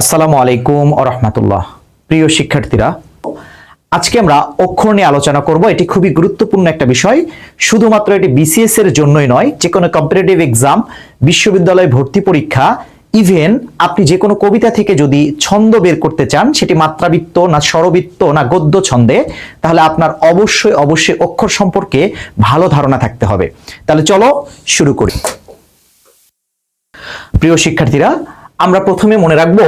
আসসালামু আলাইকুম রহমতুল্লাহ। প্রিয় শিক্ষার্থীরা, আজকে আমরা অক্ষর নিয়ে আলোচনা করব। এটি খুবই গুরুত্বপূর্ণ একটা বিষয়। শুধুমাত্র এটি বিসিএস এর জন্যই নয়, যে কোনো কম্পিটিটিভ এক্সাম বিশ্ববিদ্যালয় ভর্তি পরীক্ষা ইভেন আপনি যে কোনো কবিতা থেকে যদি ছন্দ বের করতে চান, সেটি মাত্রাবৃত্ত না স্বরবৃত্ত না গদ্য ছন্দে, তাহলে আপনার অবশ্যই অবশ্যই অক্ষর সম্পর্কে ভালো ধারণা থাকতে হবে। তাহলে চলো শুরু করি। প্রিয় শিক্ষার্থীরা আমরা প্রথমে মনে রাখব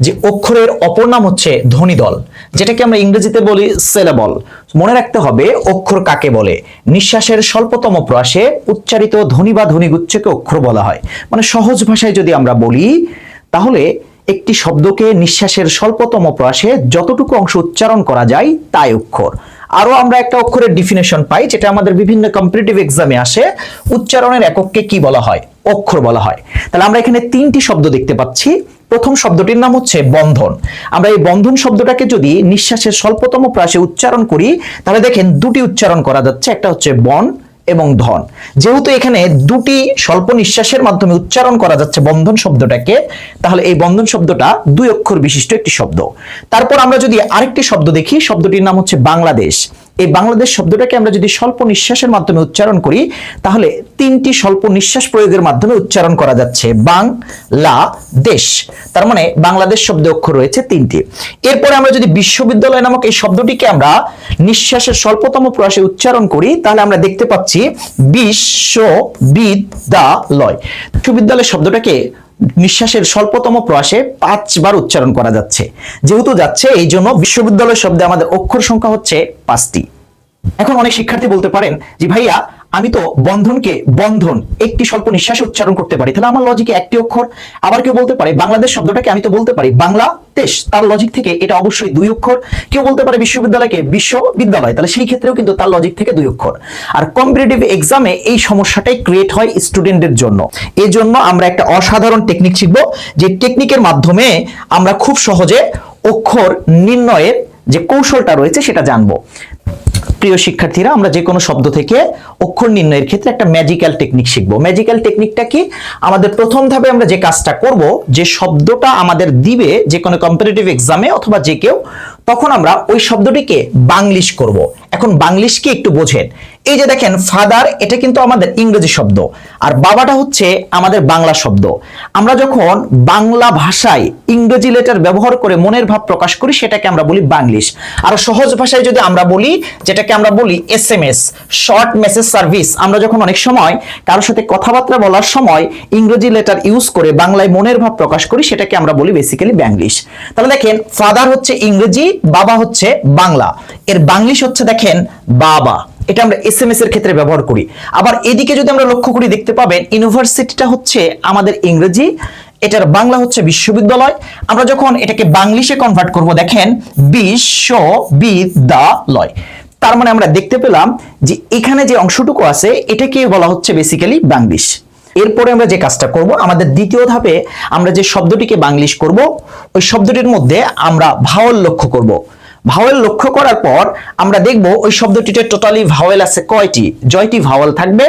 যে অক্ষরের অপর নাম হচ্ছে ধ্বনিদল যেটাকে আমরা ইংরেজিতে বলি সেলেবল মনে রাখতে হবে অক্ষর কাকে বলে? নিঃশ্বাসের স্বল্পতম প্রয়াসে উচ্চারিত ধ্বনি বা ধ্বনিগুচ্ছকে অক্ষর বলা হয়। মানে সহজ ভাষায় যদি আমরা বলি, তাহলে একটি শব্দকে নিঃশ্বাসের স্বল্পতম প্রয়াসে যতটুকু অংশ উচ্চারণ করা যায়, তাই অক্ষর। আরও আমরা একটা অক্ষরের ডিফিনেশন পাই, যেটা আমাদের বিভিন্ন কম্পিটিটিভ এক্সামে আসে। উচ্চারণের একককে কি বলা হয়? অক্ষর বলা হয়। তাহলে আমরা এখানে তিনটি শব্দ দেখতে পাচ্ছি। প্রথম শব্দটির নাম হচ্ছে বন্ধন। আমরা এই বন্ধন শব্দটাকে যদি নিঃশ্বাসের স্বল্পতম প্রাসে উচ্চারণ করি, তাহলে দেখেন দুটি উচ্চারণ করা যাচ্ছে। একটা হচ্ছে বন এবং ধন। যেহেতু এখানে দুটি স্বল্প নিঃশ্বাসের মাধ্যমে উচ্চারণ করা যাচ্ছে বন্ধন শব্দটাকে, তাহলে এই বন্ধন শব্দটা দুই অক্ষর বিশিষ্ট একটি শব্দ। তারপর আমরা যদি আরেকটি শব্দ দেখি, শব্দটির নাম হচ্ছে বাংলাদেশ। এই বাংলাদেশ শব্দটাকে আমরা যদি স্বল্প নিঃশ্বাসের মাধ্যমে উচ্চারণ করি, তাহলে তিনটি স্বল্প নিঃশ্বাস প্রয়োগের মাধ্যমে উচ্চারণ করা যাচ্ছে। বাং, লা, দেশ। তার মানে বাংলাদেশ শব্দ অক্ষর রয়েছে তিনটি। এরপরে আমরা যদি বিশ্ববিদ্যালয় নামক এই শব্দটিকে আমরা নিঃশ্বাসের স্বল্পতম প্রয়াসে উচ্চারণ করি, তাহলে আমরা দেখতে পাচ্ছি বিশ্ববিদ্যালয়। বিশ্ববিদ্যালয় শব্দটাকে নিঃশ্বাসের স্বল্পতম প্রয়াসে পাঁচবার উচ্চারণ করা যাচ্ছে। যেহেতু যাচ্ছে এই জন্য বিশ্ববিদ্যালয় শব্দে আমাদের অক্ষর সংখ্যা হচ্ছে পাঁচটি। এখন অনেক শিক্ষার্থী বলতে পারেন যে, ভাইয়া আমি তো বন্ধনকে বন্ধন, একটি স্বল্প নিঃশ্বাসে উচ্চারণ করতে পারি। তাহলে আমার লজিকে একটি অক্ষর আবার কেউ বলতে পারে, বাংলাদেশ শব্দটাকে আমি তো বলতে পারি, বাংলাদেশ। তার লজিক থেকে এটা অবশ্যই দুই অক্ষর। কেউ বলতে পারে বিশ্ববিদ্যালয়কে বিশ্ববিদ্যালয়, তাহলে সেই ক্ষেত্রেও কিন্তু তার লজিক থেকে দুই অক্ষর। আর কম্পিটিটিভ এক্সামে এই সমস্যাটাই ক্রিয়েট হয় স্টুডেন্টদের জন্য। এই জন্য আমরা একটা অসাধারণ টেকনিক শিখব, যে টেকনিকের মাধ্যমে আমরা খুব সহজে অক্ষর নির্ণয়ের যে কৌশলটা রয়েছে সেটা জানব। প্রিয় শিক্ষার্থীরা, আমরা যে কোনো শব্দ থেকে অক্ষর নির্ণয়ের ক্ষেত্রে একটা ম্যাজিক্যাল টেকনিক শিখব। ম্যাজিক্যাল টেকনিকটা কি? আমাদের প্রথম ধাপে আমরা যে কাজটা করব, যে শব্দটা আমাদের দিবে যে কোনো কম্পিটিটিভ এক্সামে অথবা যে কেউ, তখন আমরা ওই শব্দটিকে বাংলিশ করব। এখন বাংলিশ কি একটু বোঝেন। এই যে দেখেন ফাদার এটা কিন্তু আমাদের ইংরেজি শব্দ। আর বাবাটা হচ্ছে আমাদের বাংলা শব্দ। আমরা যখন বাংলা ভাষায় ইংরেজি লেটার ব্যবহার করে মনের ভাব প্রকাশ করি, সেটাকে আমরা বলি বাংলিশ। আর সহজ ভাষায় যদি আমরা বলি, যেটাকে আমরা বলি S M S short message service আমরা যখন অনেক সময় কারোর সাথে কথাবার্তা বলার সময় ইংরেজি লেটার ইউজ করে বাংলায় মনের ভাব প্রকাশ করি, সেটাকে আমরা বলি বেসিক্যালি ব্যাংলিশ তাহলে দেখেন ফাদার হচ্ছে ইংরেজি, বাবা হচ্ছে বাংলা। এর বাংলিশ হচ্ছে দেখেন, বাবা। এটা আমরা এস এম এস এর ক্ষেত্রে ব্যবহার করি। আবার এদিকে যদি আমরা লক্ষ্য করি, দেখতে পাবেন ইউনিভার্সিটিটা হচ্ছে আমাদের ইংরেজি, এটার বাংলা হচ্ছে বিশ্ববিদ্যালয়। আমরা যখন এটাকে বাংলিশে কনভার্ট করব, দেখেন, বিশ্ববিদ্যালয়। তার মানে আমরা দেখতে পেলাম যে এখানে যে অংশটুকু আছে, এটাকে বলা হচ্ছে বেসিক্যালি বাংলিশ। এরপরে আমরা যে কাজটা করব, আমাদের দ্বিতীয় ধাপে আমরা যে শব্দটিকে বাংলিশ করব, ওই শব্দটির মধ্যে আমরা ভাওয়াল লক্ষ্য করব। ভাওয়েল লক্ষ্য করার পর আমরা দেখব ওই শব্দটিতে টোটালি ভাওয়েল আছে কয়টি? জয়টি ভাওয়েল থাকবে,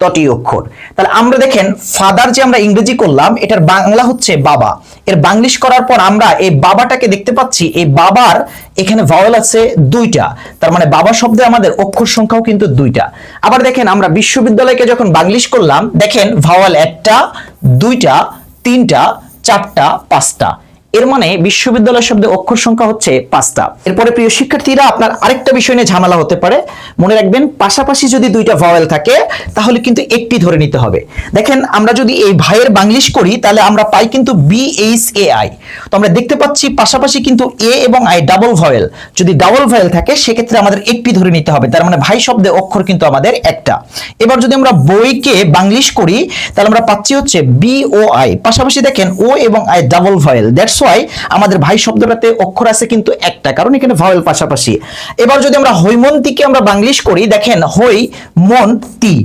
তটি অক্ষর। তাহলে আমরা দেখেন ফাদার যে আমরা ইংরেজি করলাম, এটার বাংলা হচ্ছে বাবা। এর বাংলিশ করার পর আমরা এই বাবাটাকে দেখতে পাচ্ছি, এই বাবার এখানে ভাওয়েল আছে দুইটা। তার মানে বাবা শব্দে আমাদের অক্ষর সংখ্যাও কিন্তু দুইটা। আবার দেখেন, আমরা বিশ্ববিদ্যালয়কে যখন বাংলিশ করলাম, দেখেন ভাওয়াল একটা, দুইটা, তিনটা, চারটা, পাঁচটা। এর মানে বিশ্ববিদ্যালয় শব্দে অক্ষর সংখ্যা হচ্ছে পাঁচটা। এরপরে প্রিয় শিক্ষার্থীরা, আপনার আরেকটা বিষয় নিয়ে ঝামেলা হতে পারে। মনে রাখবেন, পাশাপাশি যদি দুইটা ভাওয়েল থাকে, তাহলে কিন্তু একটি ধরে নিতে হবে। দেখেন, আমরা যদি এই ভাইয়ের বাংলিশ করি, তাহলে আমরা পাই কিন্তু বি এইচ এ আই তো আমরা দেখতে পাচ্ছি, পাশাপাশি কিন্তু এ এবং আই ডাবল ভয়েল যদি ডাবল ভয়েল থাকে, সেক্ষেত্রে আমাদের একটি ধরে নিতে হবে। তার মানে ভাই শব্দে অক্ষর কিন্তু আমাদের একটা। এবার যদি আমরা বইকে বাংলিশ করি, তাহলে আমরা পাচ্ছি হচ্ছে বি ও আই পাশাপাশি দেখেন ও এবং I double vowel that's why আমাদের ভাই শব্দটাতে অক্ষর আছে কিন্তু একটা, কারণ এখানে ভাওয়েল পাশাপাশি। এবার যদি আমরা হৈমন্তীকে আমরা বাংলিশ করি, দেখেন হৈ মন্তি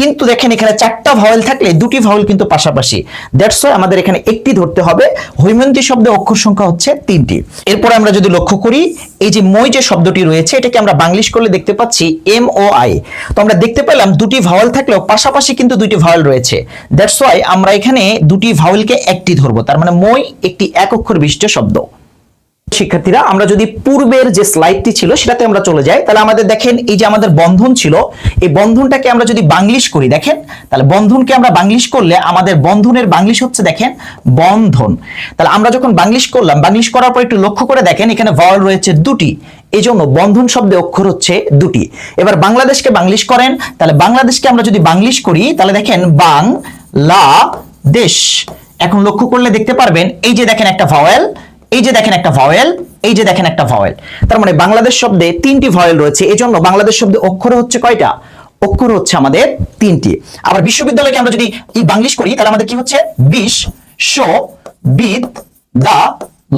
কিন্তু দেখেন এখানে চারটা ভাওয়েল থাকলে দুটি ভাওয়েল কিন্তু পাশাপাশি। দ্যাটস ওয়াই আমাদের এখানে একটি ধরতে হবে। হৈমন্তী শব্দে অক্ষর সংখ্যা হচ্ছে তিনটি। এরপরে আমরা যদি লক্ষ্য করি, এই যে মই যে শব্দটি রয়েছে, এটাকে আমরা বাংলিশ করলে দেখতে পাচ্ছি এম ও আই। তো আমরা দেখতে পেলাম দুটি ভাওয়েল থাকলেও পাশাপাশি কিন্তু দুটি ভাওয়েল রয়েছে। দ্যাটস ওয়াই আমরা এখানে দুটি ভাওয়েলকে একটি ধরবো। তার মানে মই একটি এক অক্ষর বিশিষ্ট শব্দ। শিক্ষার্থীরা, আমরা যদি পূর্বের যে স্লাইডটি ছিল সেটাতে আমরা চলে যাই, তাহলে আমাদের দেখেন এই যে আমাদের বন্ধন ছিল, এই বন্ধনটাকে আমরা যদি বাংলিশ করি, দেখেন, তাহলে বন্ধনকে আমরা বাংলিশ করলে আমাদের বন্ধনের বাংলিশ হচ্ছে দেখেন বন্ধন। তাহলে আমরা যখন বাংলিশ করলাম, বাংলিশ করার পর একটু লক্ষ্য করে দেখেন, এখানে ভাওয়াল রয়েছে দুটি এই জন্য বন্ধন শব্দে অক্ষর হচ্ছে দুটি। এবার বাংলাদেশকে বাংলিশ করেন, তাহলে বাংলাদেশকে আমরা যদি বাংলিশ করি, তাহলে দেখেন বাং লা দেশ এখন লক্ষ্য করলে দেখতে পারবেন, এই যে দেখেন একটা ভাওয়েল এই যে দেখেন একটা ভয়েল এই যে দেখেন একটা ভয়েল তার মানে বাংলাদেশ শব্দে তিনটি ভয়েল রয়েছে এই জন্য বাংলাদেশ শব্দে অক্ষর হচ্ছে কয়টা? অক্ষর হচ্ছে আমাদের তিনটি। আবার বিশ্ববিদ্যালয়কে আমরা যদি এই বাংলিশ করি, তাহলে আমাদের কি হচ্ছে? বিশ, শ, বিদ, দা,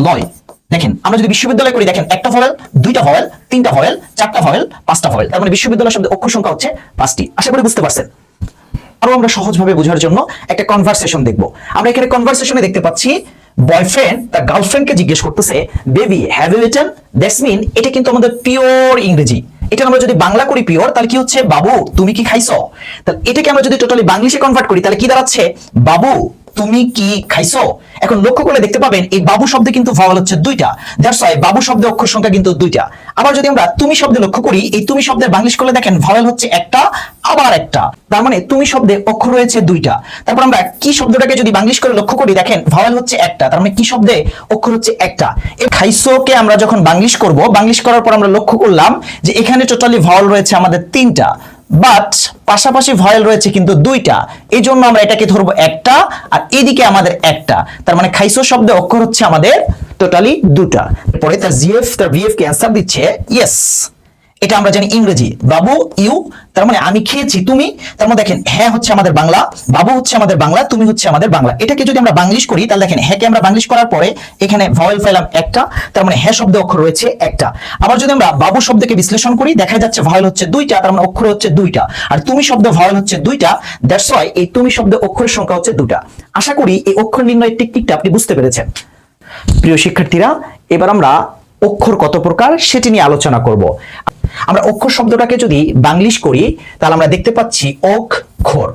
লয়। দেখেন, আমরা যদি বিশ্ববিদ্যালয় করি, দেখেন, একটা ভয়েল দুইটা ভয়েল তিনটা ভয়েল চারটা ভয়েল পাঁচটা ভয়েল তার মানে বিশ্ববিদ্যালয় শব্দে অক্ষর সংখ্যা হচ্ছে পাঁচটি। আশা করি বুঝতে পারছেন। আরও আমরা সহজভাবে বোঝার জন্য একটা কনভারসেশন দেখব। আমরা এখানে কনভারসেশনে দেখতে পাচ্ছি বয়ফ্রেন্ড তার গার্লফ্রেন্ডকে জিজ্ঞেস করতেছে baby have you return that's mean এটা কিন্তু আমাদের পিওর ইংরেজি। এটা আমরা যদি বাংলা করি পিওর তাহলে কি হচ্ছে? বাবু, তুমি কি খাইছো? তাহলে এটাকে আমরা যদি টোটালি বাংলিশে কনভার্ট করি, তাহলে কি দাঁড়াচ্ছে? বাবু তুমি কি খাইছো? এখন লক্ষ্য করলে দেখতে পাবেন, এই বাবু শব্দে কিন্তু ভাওয়াল হচ্ছে দুইটা। দ্যাটস ওয়াই বাবু শব্দে অক্ষর সংখ্যা কিন্তু দুইটা। আবার যদি আমরা তুমি শব্দে লক্ষ্য করি, এই তুমি শব্দের বাংলিশ করলে দেখেন ভাওয়াল হচ্ছে একটা, আবার একটা। তার মানে তুমি শব্দে অক্ষর রয়েছে দুইটা। তারপর আমরা কি শব্দটাকে যদি বাংলিশ করে লক্ষ্য করি, দেখেন ভাওয়াল হচ্ছে একটা। তার মানে কি শব্দে অক্ষর হচ্ছে একটা। এই খাইসোকে আমরা যখন বাংলিশ করব বাংলিশ করার পর আমরা লক্ষ্য করলাম যে এখানে টোটালি ভাওয়াল রয়েছে আমাদের তিনটা। বাট পাশাপাশি ভয়েল রয়েছে কিন্তু দুইটা। এই জন্য আমরা এটাকে ধরবো একটা আর এদিকে আমাদের একটা। তার মানে খাইসো শব্দে অক্ষর হচ্ছে আমাদের টোটালি দুটা। পরে তার জিএফ তার ভিএফ কে অ্যান্সার দিচ্ছে ইয়েস এটা আমরা জানি ইংরেজি। বাবু, ইউ, তার মানে আমি খেয়েছি, তুমি, তার মানে দেখেন হ্যাঁ হচ্ছে আমাদের বাংলা, বাবু হচ্ছে আমাদের বাংলা, তুমি হচ্ছে আমাদের বাংলা। এটাকে যদি আমরা বাংলিশ করি, তাহলে দেখেন, হ্যাঁকে আমরা বাংলিশ করার পরে এখানে ভয়েল পেলাম একটা, তার মানে হ্যাঁ শব্দ অক্ষর রয়েছে একটা। আবার যদি আমরা বাবু শব্দকে বিশ্লেষণ করি দেখা যাচ্ছে ভয়েল হচ্ছে দুইটা, তার মানে অক্ষর হচ্ছে দুইটা। আর তুমি শব্দ ভয়েল হচ্ছে দুইটা দ্যাটস ওয়াই এই তুমি শব্দ অক্ষরের সংখ্যা হচ্ছে দুটা আশা করি এই অক্ষর নির্ণয়ের টেকনিকটা আপনি বুঝতে পেরেছেন। প্রিয় শিক্ষার্থীরা, এবার আমরা অক্ষর কত প্রকার সেটি নিয়ে আলোচনা করব। আমরা অক্ষর শব্দটাকে যদি বাংলিশ করি, তাহলে আমরা দেখতে পাচ্ছি অক্ষর।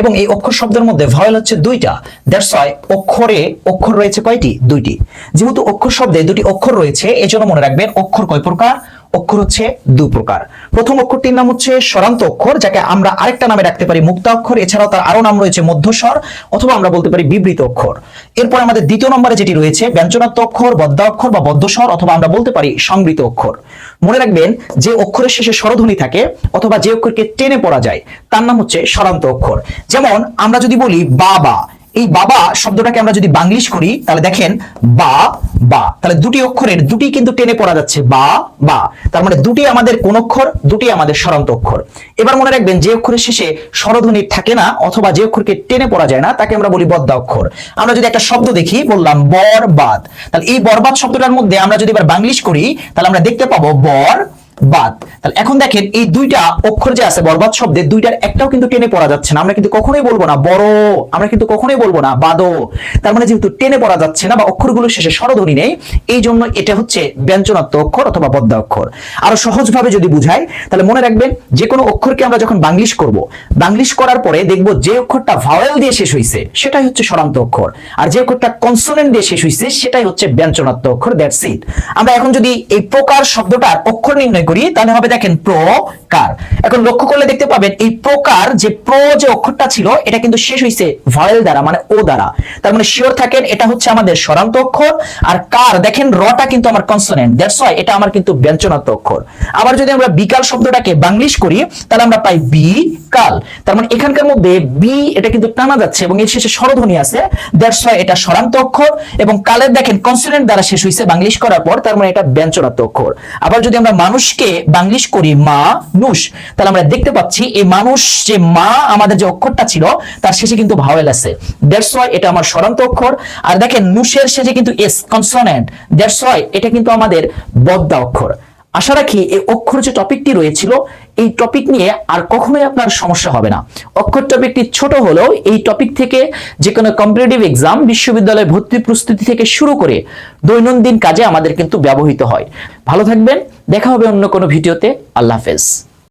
এবং এই অক্ষর শব্দের মধ্যে ভয়েল হচ্ছে দুইটা। দ্যাটস ওয়াই অক্ষরে অক্ষর রয়েছে কয়টি? দুইটি। যেহেতু অক্ষর শব্দে দুটি অক্ষর রয়েছে, এজন্য মনে রাখবেন অক্ষর কয় প্রকার? অক্ষর হচ্ছে দু প্রকার। প্রথম অক্ষরটির নাম হচ্ছে স্বরান্ত অক্ষর, যাকে আমরা আরেকটা নামে রাখতে পারি মুক্তা অক্ষর। এছাড়াও তার আরও নাম রয়েছে মধ্যস্বর, অথবা আমরা বলতে পারি বিবৃত অক্ষর। এরপর আমাদের দ্বিতীয় নম্বরে যেটি রয়েছে ব্যঞ্জনাত্ম অক্ষর বদ্ধ অক্ষর বা বদ্ধস্বর, অথবা আমরা বলতে পারি সংবৃত অক্ষর। মনে রাখবেন, যে অক্ষরের শেষে স্বরধ্বনি থাকে, অথবা যে অক্ষরকে টেনে পড়া যায়, তার নাম হচ্ছে স্বরান্ত অক্ষর। যেমন, আমরা যদি বলি বাবা এই বাবা শব্দটাকে আমরা যদি বাংলিশ করি, তাহলে দেখেন, বা বা। তাহলে দুটি অক্ষরের, দুটি কিন্তু টেনে পড়া যাচ্ছে, বা বা। তার মানে দুটি আমাদের কোন অক্ষর, দুটি আমাদের স্বরান্ত অক্ষর। এবার মনে রাখবেন, যে অক্ষরের শেষে স্বরধ্বনি থাকে না, অথবা যে অক্ষরকে টেনে পড়া যায় না, তাকে আমরা বলি বদ্ধ অক্ষর। আমরা যদি একটা শব্দ দেখি, বললাম বরবাদ। তাহলে এই বরবাদ শব্দটার মধ্যে আমরা যদি এবার বাংলিশ করি, তাহলে আমরা দেখতে পাবো বর বাদ। তাহলে এখন দেখেন এই দুইটা অক্ষর যে আছে, বরবাদ শব্দে দুইটার একটাও কিন্তু টেনে পড়া যাচ্ছে না। আমরা কিন্তু কখনোই বলব না, বড়। আমরা কিন্তু কখনোই বলব না, বাদো। তার মানে যেহেতু টেনে পড়া যাচ্ছে না বা অক্ষরগুলো শেষে স্বরধ্বনি নেই, এই জন্য এটা হচ্ছে ব্যঞ্জনাত্ম অক্ষর অথবা বদ্ধ অক্ষর। আরও সহজভাবে যদি বুঝাই, তাহলে মনে রাখবেন যে কোনো অক্ষরকে আমরা যখন বাংলিশ করব, বাংলিশ করার পরে দেখব যে অক্ষরটা ভাওয়েল দিয়ে শেষ হয়েছে সেটাই হচ্ছে স্বরান্ত অক্ষর। আর যে অক্ষরটা কনসোনেন্ট দিয়ে শেষ হয়েছে সেটাই হচ্ছে ব্যঞ্জনাত্ম অক্ষর দ্যাটস ইট আমরা এখন যদি এই প্রকার শব্দটার অক্ষর নির্ণয় করি, তাহলে হবে দেখেন প্রকার। এখন লক্ষ্য করলে দেখতে পাবেন, এই প্রকার যে প্র যে অক্ষরটা ছিল, এটা কিন্তু শেষ হয়েছে ভয়েল দ্বারা মানে ও দ্বারা। তার মানে শিওর থাকেন, এটা হচ্ছে আমাদের স্বরান্ত অক্ষর, আর কার, দেখেন রটা কিন্তু আমার কনসোনেন্ট দ্যাটস ওয়াই এটা আমার কিন্তু ব্যঞ্জনাত্ম অক্ষর। আবার যদি আমরা বিকাল শব্দটাকে বাংলিশ করি, তাহলে আমরা পাই বি কাল। তার মানে এখানকার মধ্যে বি, এটা কিন্তু টানা যাচ্ছে, এবং এর শেষে স্বরধ্বনি আছে দ্যাটস ওয়াই এটা স্বরান্ত অক্ষর, এবং কালের দেখেন কনসোনেন্ট দ্বারা শেষ হয়েছে বাংলিশ করার পর, তার মানে এটা ব্যঞ্জনাত্ম অক্ষর। আবার যদি আমরা মানুষকে বাংলিশ করি মা নুষ তাহলে আমরা দেখতে পাচ্ছি এই মানুষ, যে মা আমাদের যে অক্ষরটা ছিল, তার শেষে কিন্তু ভাওয়েল আছে। দ্যাটস ওয়াই এটা আমার স্বরান্ত অক্ষর। আর দেখেন নুষের শেষে কিন্তু এস কনসোনেন্ট দ্যাটস ওয়াই এটা কিন্তু আমাদের বদ্দা অক্ষর। আশা রাখি এই অক্ষর যে টপিকটি রয়েছিল, এই টপিক নিয়ে আর কখনোই আপনার সমস্যা হবে না। অক্ষর টপিকটি ছোট হলেও এই টপিক থেকে যে কোনো কম্পিটিটিভ এক্সাম বিশ্ববিদ্যালয়ে ভর্তি প্রস্তুতি থেকে শুরু করে দৈনন্দিন কাজে আমাদের কিন্তু ব্যবহৃত হয়। ভালো থাকবেন, দেখা হবে অন্য কোনো ভিডিওতে। আল্লাহ হাফেজ।